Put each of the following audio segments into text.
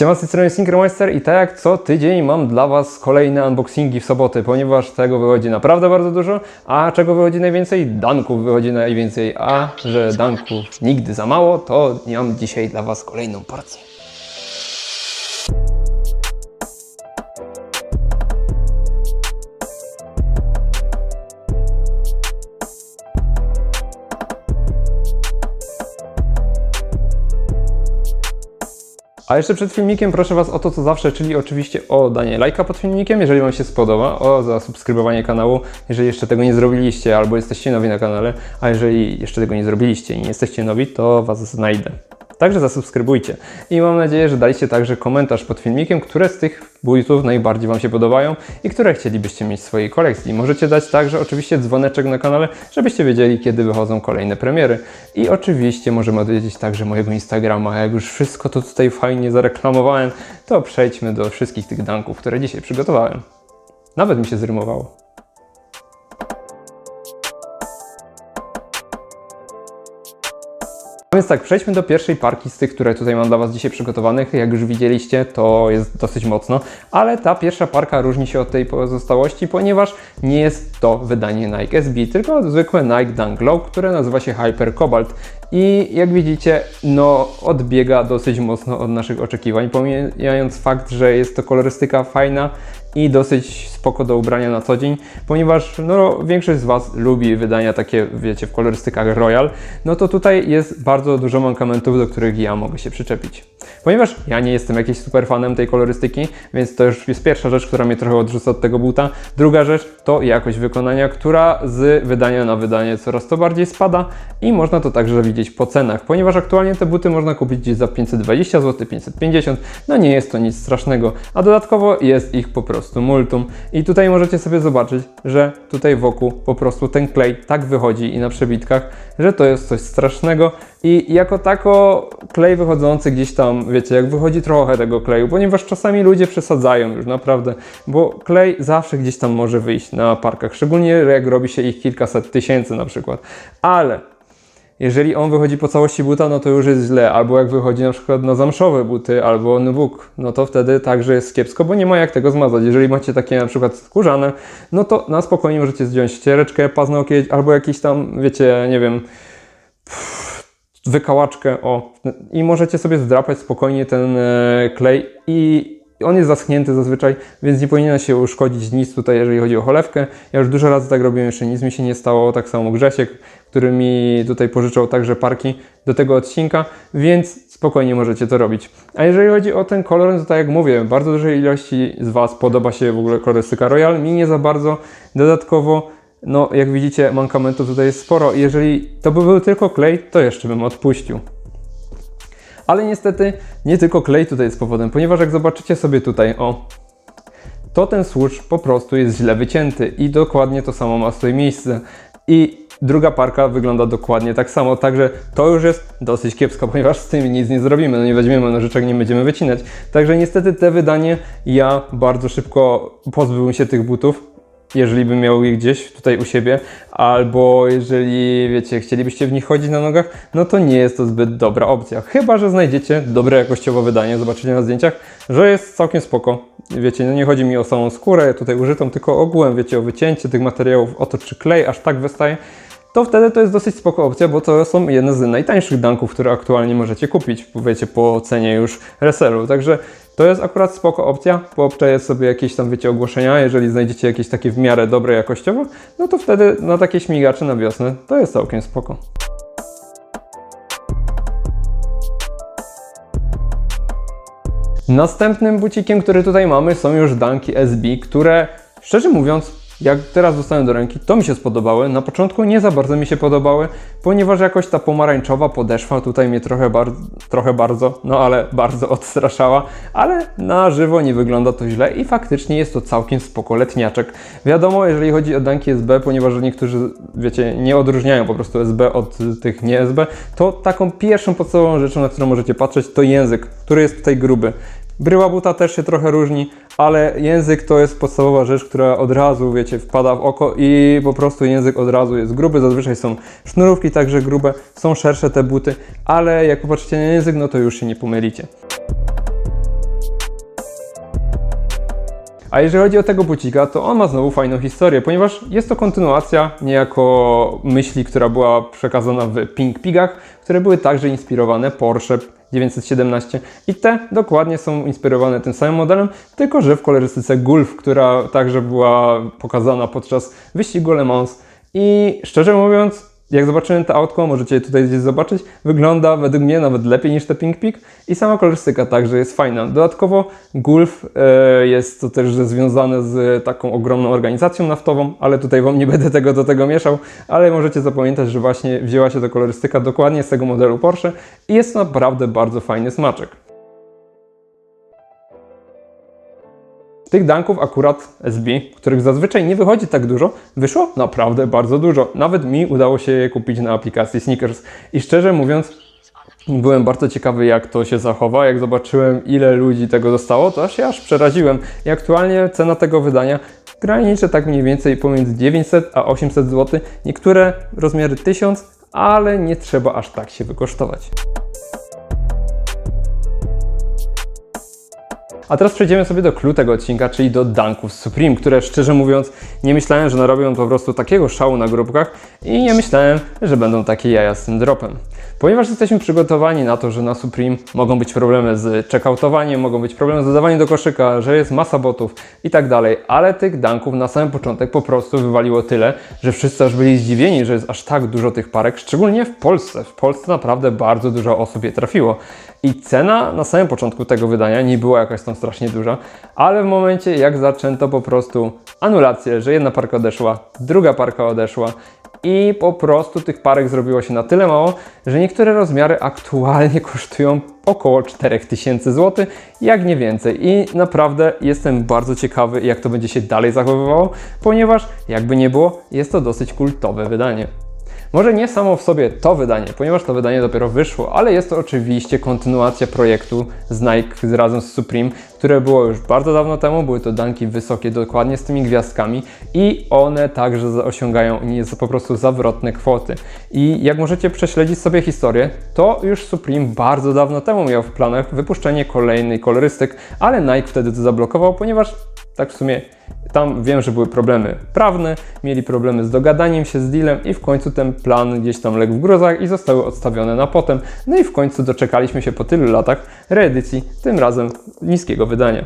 Siema, z tej strony Synchromaster i tak jak co tydzień mam dla Was kolejne unboxingi w soboty, ponieważ tego wychodzi naprawdę bardzo dużo, a czego wychodzi najwięcej? Danków wychodzi najwięcej, a że danków nigdy za mało, to mam dzisiaj dla Was kolejną porcję. A jeszcze przed filmikiem proszę Was o to, co zawsze, czyli oczywiście o danie lajka pod filmikiem, jeżeli Wam się spodoba, o zasubskrybowanie kanału, jeżeli jeszcze tego nie zrobiliście, albo jesteście nowi na kanale, a jeżeli jeszcze tego nie zrobiliście i nie jesteście nowi, to Was znajdę. Także zasubskrybujcie. I mam nadzieję, że daliście także komentarz pod filmikiem, które z tych buitów najbardziej Wam się podobają i które chcielibyście mieć w swojej kolekcji. Możecie dać także oczywiście dzwoneczek na kanale, żebyście wiedzieli, kiedy wychodzą kolejne premiery. I oczywiście możemy odwiedzić także mojego Instagrama. Jak już wszystko to tutaj fajnie zareklamowałem, to przejdźmy do wszystkich tych danków, które dzisiaj przygotowałem. Nawet mi się zrymowało. Więc tak, przejdźmy do pierwszej parki z tych, które tutaj mam dla Was dzisiaj przygotowanych. Jak już widzieliście, to jest dosyć mocno, ale ta pierwsza parka różni się od tej pozostałości, ponieważ nie jest to wydanie Nike SB, tylko zwykłe Nike Dunk Glow, które nazywa się Hyper Cobalt. I jak widzicie, no odbiega dosyć mocno od naszych oczekiwań, pomijając fakt, że jest to kolorystyka fajna i dosyć spoko do ubrania na co dzień, ponieważ no, większość z Was lubi wydania takie, wiecie, w kolorystykach Royal, no to tutaj jest bardzo dużo mankamentów, do których ja mogę się przyczepić. Ponieważ ja nie jestem jakimś super fanem tej kolorystyki, więc to już jest pierwsza rzecz, która mnie trochę odrzuca od tego buta. Druga rzecz to jakość wykonania, która z wydania na wydanie coraz to bardziej spada i można to także widzieć po cenach, ponieważ aktualnie te buty można kupić gdzieś za 520 zł, 550, no nie jest to nic strasznego, a dodatkowo jest ich po prostu multum. I tutaj możecie sobie zobaczyć, że tutaj wokół po prostu ten klej tak wychodzi i na przebitkach, że to jest coś strasznego. I jako tako klej wychodzący gdzieś tam, wiecie, jak wychodzi trochę tego kleju, ponieważ czasami ludzie przesadzają już naprawdę, bo klej zawsze gdzieś tam może wyjść na parkach, szczególnie jak robi się ich kilkaset tysięcy na przykład, ale jeżeli on wychodzi po całości buta, no to już jest źle. Albo jak wychodzi na przykład na zamszowe buty albo nubuk, no to wtedy także jest kiepsko, bo nie ma jak tego zmazać. Jeżeli macie takie na przykład skórzane, no to na spokojnie możecie zdjąć ściereczkę, paznokieć albo jakiś tam, wiecie, nie wiem, wykałaczkę, o. I możecie sobie zdrapać spokojnie ten e, klej i on jest zaschnięty zazwyczaj, więc nie powinien się uszkodzić nic tutaj, jeżeli chodzi o cholewkę. Ja już dużo razy tak robiłem, jeszcze nic mi się nie stało. Tak samo Grzesiek, który mi tutaj pożyczał także parki do tego odcinka, więc spokojnie możecie to robić. A jeżeli chodzi o ten kolor, no to tak jak mówię, bardzo dużej ilości z Was podoba się w ogóle kolorystyka Royal, mi nie za bardzo. Dodatkowo no, jak widzicie, mankamentów tutaj jest sporo. Jeżeli to by był tylko klej, to jeszcze bym odpuścił. Ale niestety nie tylko klej tutaj jest powodem, ponieważ jak zobaczycie sobie tutaj, o, to ten słucz po prostu jest źle wycięty i dokładnie to samo ma swoje miejsce. I druga parka wygląda dokładnie tak samo, także to już jest dosyć kiepsko, ponieważ z tym nic nie zrobimy, no nie weźmiemy nożyczek, nie będziemy wycinać. Także niestety te wydanie ja bardzo szybko pozbyłem się tych butów, jeżeli bym miał ich gdzieś tutaj u siebie, albo jeżeli, wiecie, chcielibyście w nich chodzić na nogach, no to nie jest to zbyt dobra opcja. Chyba, że znajdziecie dobre jakościowo wydanie, zobaczycie na zdjęciach, że jest całkiem spoko. Wiecie, no nie chodzi mi o samą skórę tutaj użytą, tylko ogółem, wiecie, o wycięcie tych materiałów, o to czy klej aż tak wystaje, to wtedy to jest dosyć spoko opcja, bo to są jedne z najtańszych danków, które aktualnie możecie kupić, wiecie, po cenie już resellu. Także to jest akurat spoko opcja. Poobczaję sobie jakieś tam, wiecie, ogłoszenia. Jeżeli znajdziecie jakieś takie w miarę dobre jakościowo, no to wtedy na takie śmigacze na wiosnę to jest całkiem spoko. Następnym bucikiem, który tutaj mamy, są już danki SB, które szczerze mówiąc jak teraz dostałem do ręki, to mi się spodobały. Na początku nie za bardzo mi się podobały, ponieważ jakoś ta pomarańczowa podeszwa tutaj mnie trochę, bar trochę bardzo, no ale bardzo odstraszała, ale na żywo nie wygląda to źle i faktycznie jest to całkiem spoko letniaczek. Wiadomo, jeżeli chodzi o danki SB, ponieważ niektórzy, wiecie, nie odróżniają po prostu SB od tych nie SB, to taką pierwszą podstawową rzeczą, na którą możecie patrzeć, to język, który jest tutaj gruby. Bryła buta też się trochę różni, ale język to jest podstawowa rzecz, która od razu, wiecie, wpada w oko i po prostu język od razu jest gruby. Zazwyczaj są sznurówki także grube, są szersze te buty, ale jak popatrzycie na język, no to już się nie pomylicie. A jeżeli chodzi o tego bucika, to on ma znowu fajną historię, ponieważ jest to kontynuacja niejako myśli, która była przekazana w Pink Pigach, które były także inspirowane Porsche 917 i te dokładnie są inspirowane tym samym modelem, tylko że w kolorystyce Gulf, która także była pokazana podczas wyścigu Le Mans. I szczerze mówiąc jak zobaczyłem to autko, możecie tutaj gdzieś zobaczyć, wygląda według mnie nawet lepiej niż te Pink Pig i sama kolorystyka także jest fajna. Dodatkowo Gulf e, jest to też związane z taką ogromną organizacją naftową, ale tutaj Wam nie będę tego do tego mieszał, ale możecie zapamiętać, że właśnie wzięła się to kolorystyka dokładnie z tego modelu Porsche i jest to naprawdę bardzo fajny smaczek. Tych danków akurat SB, których zazwyczaj nie wychodzi tak dużo, wyszło naprawdę bardzo dużo. Nawet mi udało się je kupić na aplikacji Sneakers. I szczerze mówiąc, byłem bardzo ciekawy, jak to się zachowa. Jak zobaczyłem, ile ludzi tego dostało, to się aż przeraziłem. I aktualnie cena tego wydania graniczy tak mniej więcej pomiędzy 900 a 800 zł. Niektóre rozmiary 1000, ale nie trzeba aż tak się wykosztować. A teraz przejdziemy sobie do clue tego odcinka, czyli do dunków Supreme, które szczerze mówiąc nie myślałem, że narobią po prostu takiego szału na grupkach i nie myślałem, że będą takie jaja z tym dropem. Ponieważ jesteśmy przygotowani na to, że na Supreme mogą być problemy z checkoutowaniem, mogą być problemy z dodawaniem do koszyka, że jest masa botów i tak dalej, ale tych dunków na samym początek po prostu wywaliło tyle, że wszyscy aż byli zdziwieni, że jest aż tak dużo tych parek, szczególnie w Polsce. W Polsce naprawdę bardzo dużo osób je trafiło. I cena na samym początku tego wydania nie była jakaś tam strasznie duża, ale w momencie jak zaczęto po prostu anulację, że jedna parka odeszła, druga parka odeszła i po prostu tych parek zrobiło się na tyle mało, że niektóre rozmiary aktualnie kosztują około 4000 zł, jak nie więcej. I naprawdę jestem bardzo ciekawy, jak to będzie się dalej zachowywało, ponieważ jakby nie było, jest to dosyć kultowe wydanie. Może nie samo w sobie to wydanie, ponieważ to wydanie dopiero wyszło, ale jest to oczywiście kontynuacja projektu z Nike razem z Supreme, które było już bardzo dawno temu. Były to danki wysokie, dokładnie z tymi gwiazdkami i one także osiągają po prostu zawrotne kwoty. I jak możecie prześledzić sobie historię, to już Supreme bardzo dawno temu miał w planach wypuszczenie kolejnej kolorystyk, ale Nike wtedy to zablokował, ponieważ tak w sumie tam wiem, że były problemy prawne, mieli problemy z dogadaniem się z dealem i w końcu ten plan gdzieś tam legł w grozach i zostały odstawione na potem. No i w końcu doczekaliśmy się po tylu latach reedycji, tym razem niskiego wydania.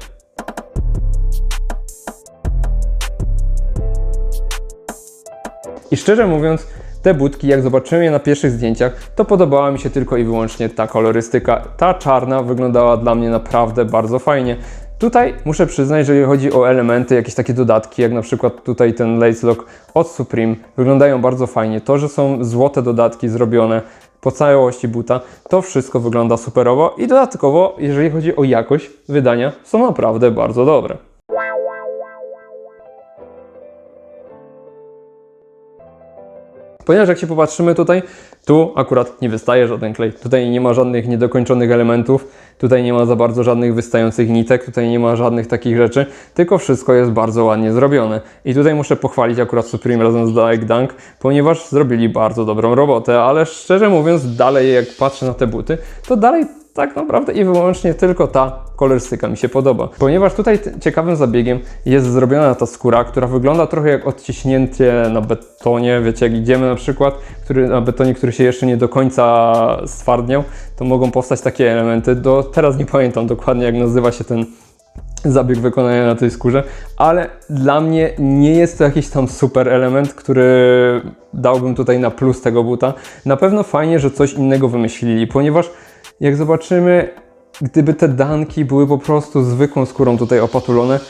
I szczerze mówiąc, te budki, jak zobaczyłem je na pierwszych zdjęciach, to podobała mi się tylko i wyłącznie ta kolorystyka. Ta czarna wyglądała dla mnie naprawdę bardzo fajnie. Tutaj muszę przyznać, że jeżeli chodzi o elementy, jakieś takie dodatki, jak na przykład tutaj ten lace lock od Supreme, wyglądają bardzo fajnie. To, że są złote dodatki zrobione po całości buta, to wszystko wygląda superowo i dodatkowo, jeżeli chodzi o jakość wydania, są naprawdę bardzo dobre. Ponieważ jak się popatrzymy tutaj, tu akurat nie wystaje żaden klej. Tutaj nie ma żadnych niedokończonych elementów, tutaj nie ma za bardzo żadnych wystających nitek, tutaj nie ma żadnych takich rzeczy, tylko wszystko jest bardzo ładnie zrobione. I tutaj muszę pochwalić akurat Supreme razem z Like Dunk, ponieważ zrobili bardzo dobrą robotę, ale szczerze mówiąc, dalej jak patrzę na te buty, to dalej tak naprawdę i wyłącznie tylko ta kolorystyka mi się podoba. Ponieważ tutaj ciekawym zabiegiem jest zrobiona ta skóra, która wygląda trochę jak odciśnięcie na betonie. Wiecie, jak idziemy na przykład który, na betonie, który się jeszcze nie do końca stwardniał, to mogą powstać takie elementy. Do teraz nie pamiętam dokładnie jak nazywa się ten zabieg wykonania na tej skórze, ale dla mnie nie jest to jakiś tam super element, który dałbym tutaj na plus tego buta. Na pewno fajnie, że coś innego wymyślili, ponieważ jak zobaczymy, gdyby te danki były po prostu zwykłą skórą tutaj opatulone,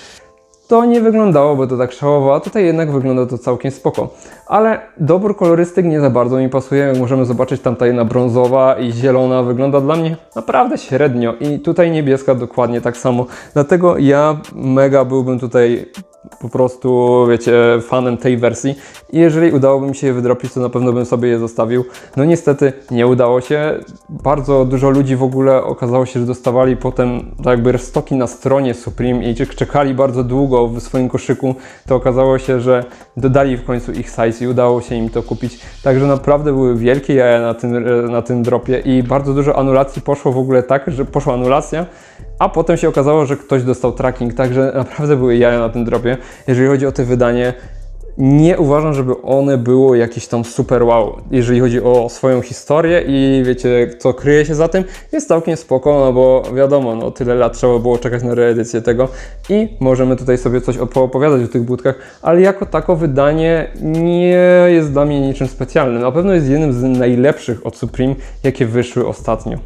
to nie wyglądałoby to tak szałowo, a tutaj jednak wygląda to całkiem spoko. Ale dobór kolorystyk nie za bardzo mi pasuje, jak możemy zobaczyć tam ta jedna brązowa i zielona wygląda dla mnie naprawdę średnio i tutaj niebieska dokładnie tak samo. Dlatego ja mega byłbym tutaj po prostu, wiecie, fanem tej wersji. I jeżeli udałoby mi się je wydropić, to na pewno bym sobie je zostawił. No niestety nie udało się. Bardzo dużo ludzi w ogóle okazało się, że dostawali potem tak jakby stoki na stronie Supreme i czekali bardzo długo w swoim koszyku. To okazało się, że dodali w końcu ich size i udało się im to kupić. Także naprawdę były wielkie jaja na tym, na tym dropie i bardzo dużo anulacji poszło w ogóle tak, że poszła anulacja a potem się okazało, że ktoś dostał tracking, także naprawdę były jaja na tym dropie. Jeżeli chodzi o te wydanie, nie uważam, żeby one było jakieś tam super wow. Jeżeli chodzi o swoją historię i wiecie, co kryje się za tym, jest całkiem spoko, no bo wiadomo, no tyle lat trzeba było czekać na reedycję tego i możemy tutaj sobie coś opowiadać o tych budkach, ale jako tako wydanie nie jest dla mnie niczym specjalnym. Na pewno jest jednym z najlepszych od Supreme, jakie wyszły ostatnio.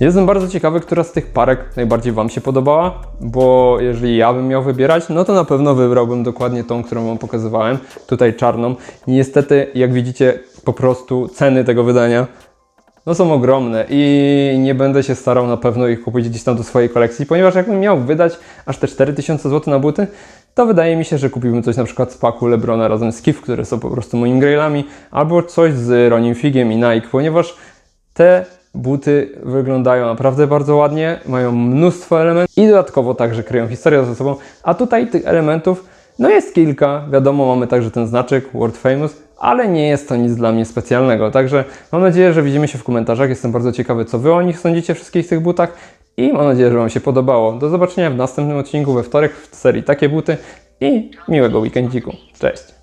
Jestem bardzo ciekawy, która z tych parek najbardziej Wam się podobała, bo jeżeli ja bym miał wybierać, no to na pewno wybrałbym dokładnie tą, którą Wam pokazywałem, tutaj czarną. Niestety, jak widzicie, po prostu ceny tego wydania no są ogromne i nie będę się starał na pewno ich kupić gdzieś tam do swojej kolekcji, ponieważ jakbym miał wydać aż te 4000 zł na buty, to wydaje mi się, że kupiłbym coś na przykład z paku Lebrona razem z Kif, które są po prostu moimi grailami, albo coś z Ronin Figiem i Nike, ponieważ te buty wyglądają naprawdę bardzo ładnie, mają mnóstwo elementów i dodatkowo także kryją historię ze sobą, a tutaj tych elementów no jest kilka, wiadomo, mamy także ten znaczek World Famous, ale nie jest to nic dla mnie specjalnego. Także mam nadzieję, że widzimy się w komentarzach. Jestem bardzo ciekawy, co Wy o nich sądzicie, wszystkich tych butach i mam nadzieję, że Wam się podobało. Do zobaczenia w następnym odcinku we wtorek w serii Takie Buty i miłego weekendziku. Cześć!